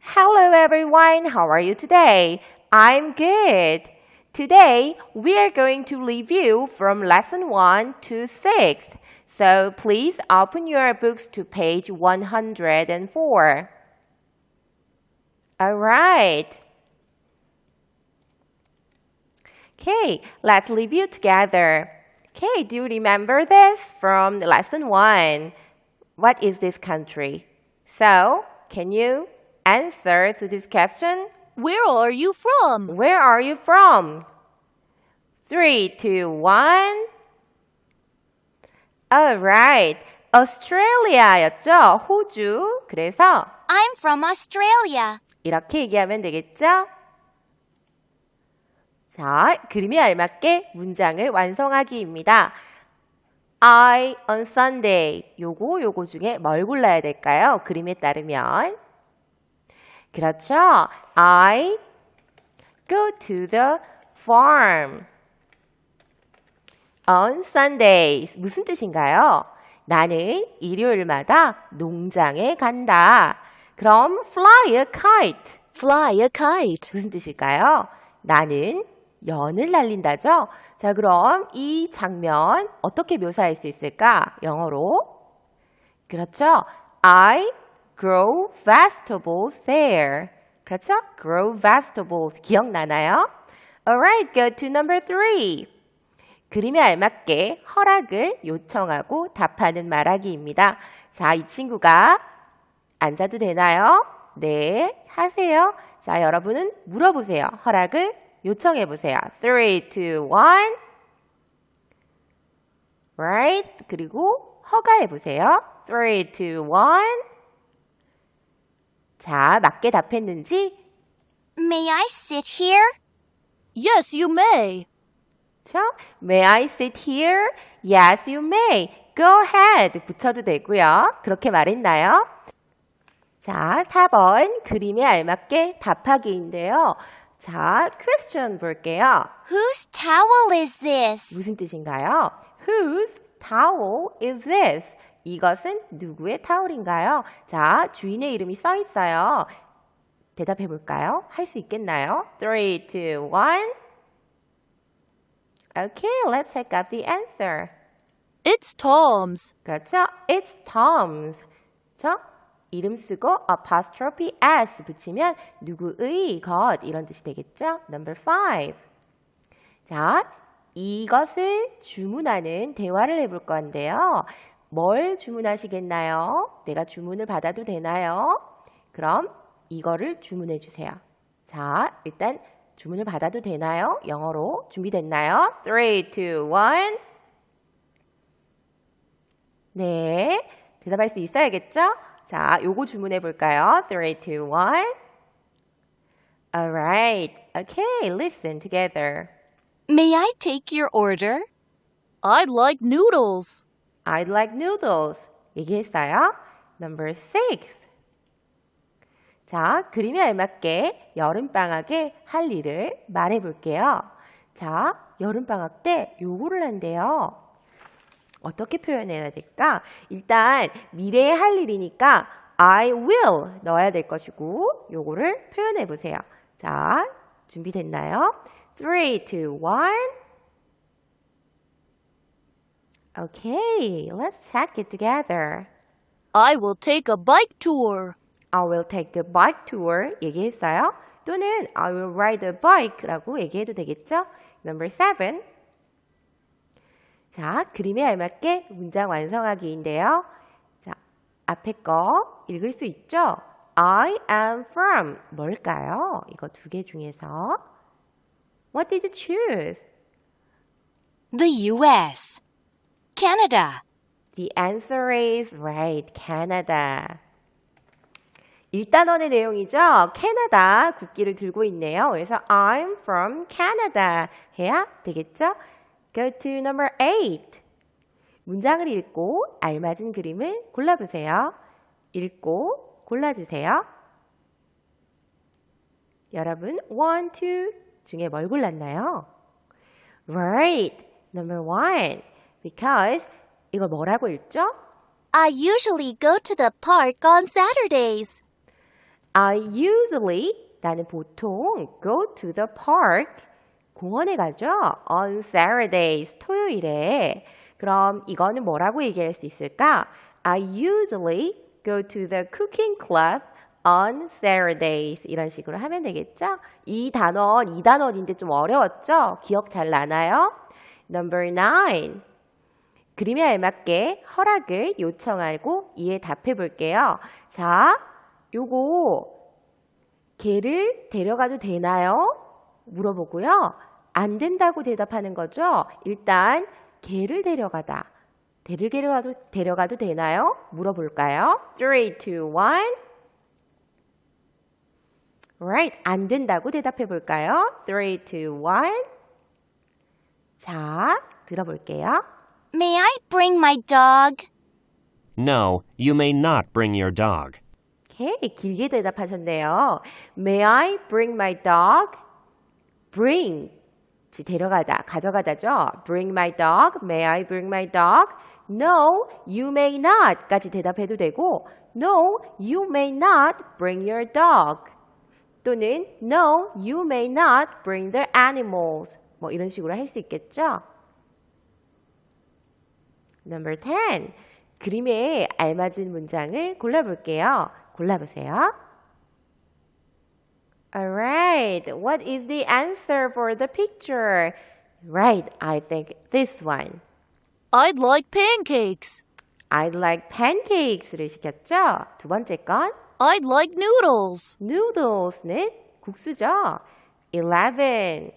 Hello everyone, how are you today? I'm good. Today we are going to review from lesson 1 to 6. So please open your books to page 104. Alright. Okay, let's review together. Okay, do you remember this from lesson 1? What is this country? So, can you answer to this question? Where are you from? Where are you from? Three, two, one. Alright. Australia였죠? 호주. 그래서 I'm from Australia. 이렇게 얘기하면 되겠죠? 자, 그림에 알맞게 문장을 완성하기입니다. I on Sunday. 요거, 요거 중에 뭘 골라야 될까요? 그림에 따르면. 그렇죠. I go to the farm on Sundays. 무슨 뜻인가요? 나는 일요일마다 농장에 간다. 그럼 fly a kite. Fly a kite. 무슨 뜻일까요? 나는 연을 날린다죠? 자, 그럼 이 장면 어떻게 묘사할 수 있을까? 영어로. 그렇죠? I grow vegetables there. 그렇죠? grow vegetables. 기억나나요? Alright, go to number three. 그림에 알맞게 허락을 요청하고 답하는 말하기입니다. 자, 이 친구가 앉아도 되나요? 네, 하세요. 자, 여러분은 물어보세요. 허락을 요청해 보세요. 3, 2, 1. Right? 그리고 허가해 보세요. 3, 2, 1. 자, 맞게 답했는지 May I sit here? Yes, you may. 죠 May I sit here? Yes, you may. Go ahead. 붙여도 되고요. 그렇게 말했나요? 자, 4번 그림에 알맞게 답하기인데요. 자, question 볼게요. Whose towel is this? 무슨 뜻인가요? Whose towel is this? 이것은 누구의 타올인가요? 자, 주인의 이름이 써 있어요. 대답해 볼까요? 할 수 있겠나요? 3, 2, 1. Okay, let's check out the answer. It's Tom's. 그렇죠? It's Tom's. 저 이름 쓰고 apostrophe s 붙이면 누구의 것 이런 뜻이 되겠죠? Number five. 자, 이것을 주문하는 대화를 해볼 건데요. 뭘 주문하시겠나요? 내가 주문을 받아도 되나요? 그럼 이거를 주문해 주세요. 자, 일단 주문을 받아도 되나요? 영어로 준비됐나요? 3, 2, 1. 네. 대답할 수 있어야겠죠? 자, 요거 주문해 볼까요? 3, 2, 1. Alright. Okay, listen together. May I take your order? I'd like noodles. I'd like noodles. 얘기했어요. Number 6. 자, 그림에 알맞게 여름방학에 할 일을 말해 볼게요. 자, 여름방학 때 요거를 한대요. 어떻게 표현해야 될까? 일단 미래에 할 일이니까 I will 넣어야 될 것이고 요거를 표현해 보세요. 자, 준비됐나요? 3, 2, 1. Okay, let's check it together. I will take a bike tour. I will take a bike tour 얘기했어요. 또는 I will ride a bike라고 얘기해도 되겠죠? Number 7. 자, 그림에 알맞게 문장 완성하기인데요. 자, 앞에 거 읽을 수 있죠? I am from 뭘까요? 이거 두 개 중에서 What did you choose? The U.S. Canada. The answer is right, Canada. 1단원의 내용이죠. 캐나다 국기를 들고 있네요. 그래서 I'm from Canada 해야 되겠죠? Go to number 8. 문장을 읽고 알맞은 그림을 골라보세요. 읽고 골라주세요. 여러분, 1, 2 중에 뭘 골랐나요? Right, number 1. Because 이걸 뭐라고 읽죠? I usually go to the park on Saturdays. I usually 나는 보통 go to the park 공원에 가죠. on Saturdays 토요일에. 그럼 이거는 뭐라고 얘기할 수 있을까? I usually go to the cooking club on Saturdays 이런 식으로 하면 되겠죠? 이 단어 이 단어인데 좀 어려웠죠? 기억 잘 나나요? Number nine. 그림에 알맞게 허락을 요청하고 이에 답해 볼게요. 자, 요거 개를 데려가도 되나요? 물어보고요. 안 된다고 대답하는 거죠. 일단 개를 데려가다. 개를 데려가도, 데려가도 되나요? 물어볼까요? 3, 2, 1. Right. 안 된다고 대답해 볼까요? 3, 2, 1. 자, 들어볼게요. May I bring my dog? No, you may not bring your dog. 오케이, 길게 대답하셨네요. May I bring my dog? Bring. 지 데려가다, 가져가다죠. Bring my dog. May I bring my dog? No, you may not. 까지 대답해도 되고, No, you may not bring your dog. 또는 No, you may not bring the animals. 뭐 이런 식으로 할 수 있겠죠. Number 10. 그림에 알맞은 문장을 골라볼게요. 골라보세요. Alright, what is the answer for the picture? Right, I think this one. I'd like pancakes. I'd like pancakes를 시켰죠? 두 번째 건 I'd like noodles. noodles는 국수죠. 11.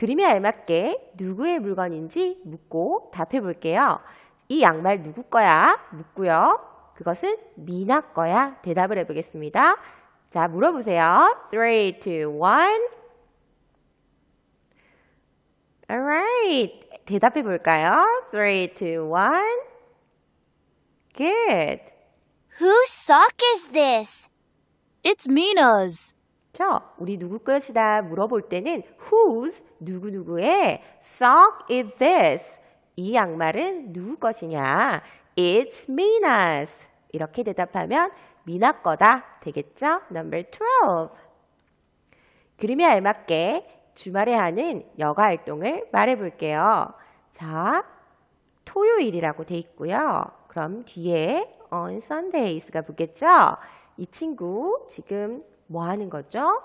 그림에 알맞게 누구의 물건인지 묻고 답해 볼게요. 이 양말 누구 거야? 묻고요. 그것은 미나 거야. 대답을 해보겠습니다. 자, 물어보세요. 3, 2, 1. Alright. 대답해 볼까요? 3, 2, 1. Good. Whose sock is this? It's Mina's. 저 우리 누구 것이다 물어볼 때는 whose 누구누구의 sock is this? 이 양말은 누구 것이냐? It's Mina's. 이렇게 대답하면 미나 거다 되겠죠? Number 12 그림에 알맞게 주말에 하는 여가 활동을 말해 볼게요. 자 토요일이라고 돼 있고요. 그럼 뒤에 on Sundays가 붙겠죠? 이 친구 지금 뭐 하는 거죠?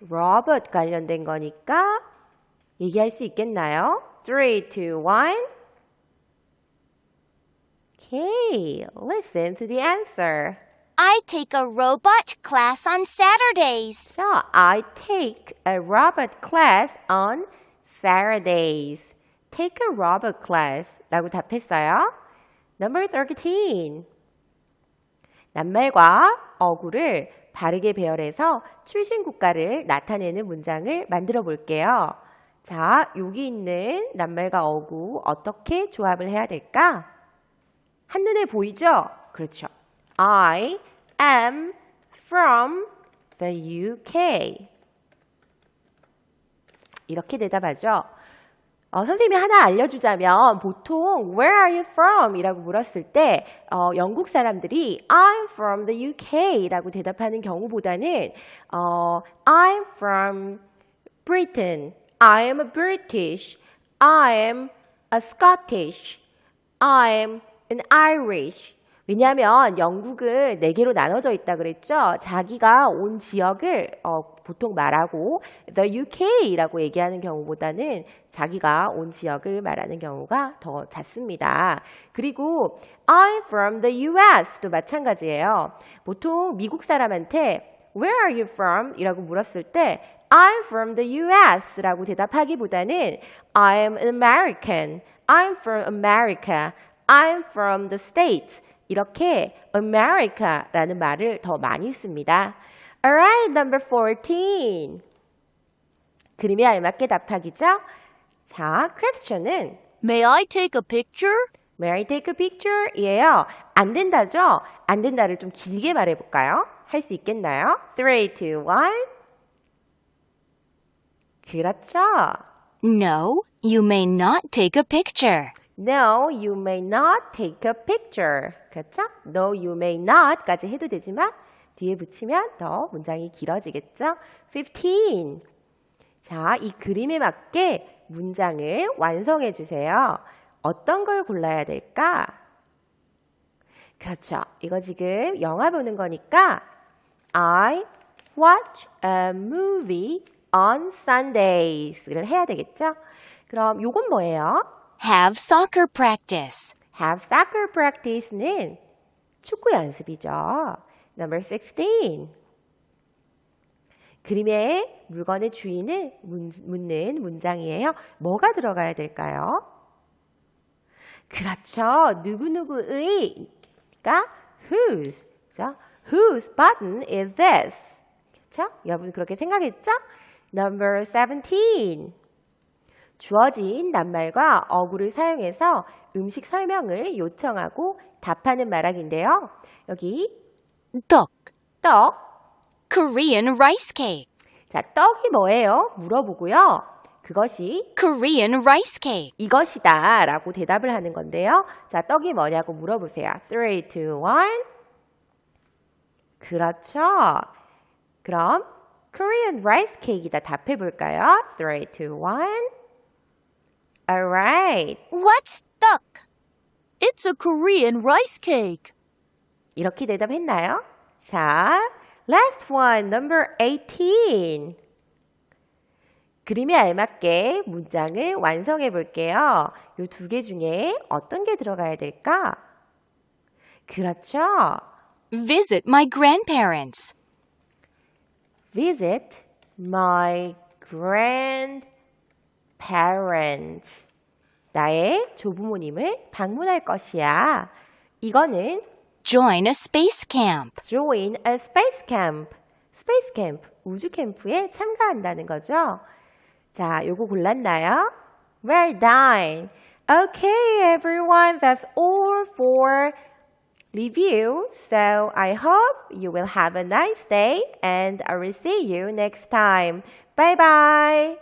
로봇 관련된 거니까 얘기할 수 있겠나요? 3, 2, 1. Okay, listen to the answer. I take a robot class on Saturdays. 자, I take a robot class on Saturdays. Take a robot class 라고 답했어요. Number 13. 낱말과 어구를 바르게 배열해서 출신 국가를 나타내는 문장을 만들어 볼게요. 자, 여기 있는 낱말과 어구 어떻게 조합을 해야 될까? 한눈에 보이죠? 그렇죠. I am from the UK. 이렇게 대답하죠. 어, 선생님이 하나 알려주자면 보통 Where are you from? 이라고 물었을 때 어, 영국 사람들이 I'm from the UK 라고 대답하는 경우보다는 어, I'm from Britain, I am a British, I am a Scottish, I am an Irish 왜냐하면 영국은 네 개로 나눠져 있다 그랬죠. 자기가 온 지역을 어, 보통 말하고 the UK라고 얘기하는 경우보다는 자기가 온 지역을 말하는 경우가 더 잦습니다. 그리고 I'm from the US도 마찬가지예요. 보통 미국 사람한테 Where are you from? 이라고 물었을 때 I'm from the US라고 대답하기보다는 I'm an American, I'm from America, I'm from the States 이렇게 America라는 말을 더 많이 씁니다. Alright, number 14. 그림에 알맞게 답하기죠? 자, question은 May I take a picture? May I take a picture? 이에요. 안 된다죠? 안 된다를 좀 길게 말해볼까요? 할 수 있겠나요? 3, 2, 1. 그렇죠. No, you may not take a picture. No, you may not take a picture. 그렇죠? No, you may not까지 해도 되지만 뒤에 붙이면 더 문장이 길어지겠죠? 15. 자, 이 그림에 맞게 문장을 완성해 주세요. 어떤 걸 골라야 될까? 그렇죠. 이거 지금 영화 보는 거니까 I watch a movie on Sundays를 해야 되겠죠? 그럼 요건 뭐예요? Have soccer practice. Have soccer practice는 축구 연습이죠. Number 16. 그림의 물건의 주인을 문- 묻는 문장이에요. 뭐가 들어가야 될까요? 그렇죠. 누구누구의가 whose. 죠? Whose button is this? 그렇죠? 여러분 그렇게 생각했죠? Number 17. 주어진 낱말과 어구를 사용해서 음식 설명을 요청하고 답하는 말하기인데요. 여기 Duck. 떡. Korean rice cake. 자, 떡이 뭐예요? 물어보고요. 그것이 Korean rice cake. 이것이다 라고 대답을 하는 건데요. 자, 떡이 뭐냐고 물어보세요. 3, 2, 1. 그렇죠. 그럼 Korean rice cake이다 답해 볼까요? 3, 2, 1. Alright. What's duck? It's a Korean rice cake. 이렇게 대답했나요? 자, last one, number 18. 그림에 알맞게 문장을 완성해 볼게요. 이 두 개 중에 어떤 게 들어가야 될까? 그렇죠. Visit my grandparents. Visit my grandparents. 나의 조부모님을 방문할 것이야. 이거는 Join a space camp. join a space camp. space camp, 우주 캠프에 참가한다는 거죠. 자, 요거 골랐나요? Well done. Okay, everyone, that's all for review. So I hope you will have a nice day and I will see you next time. Bye bye.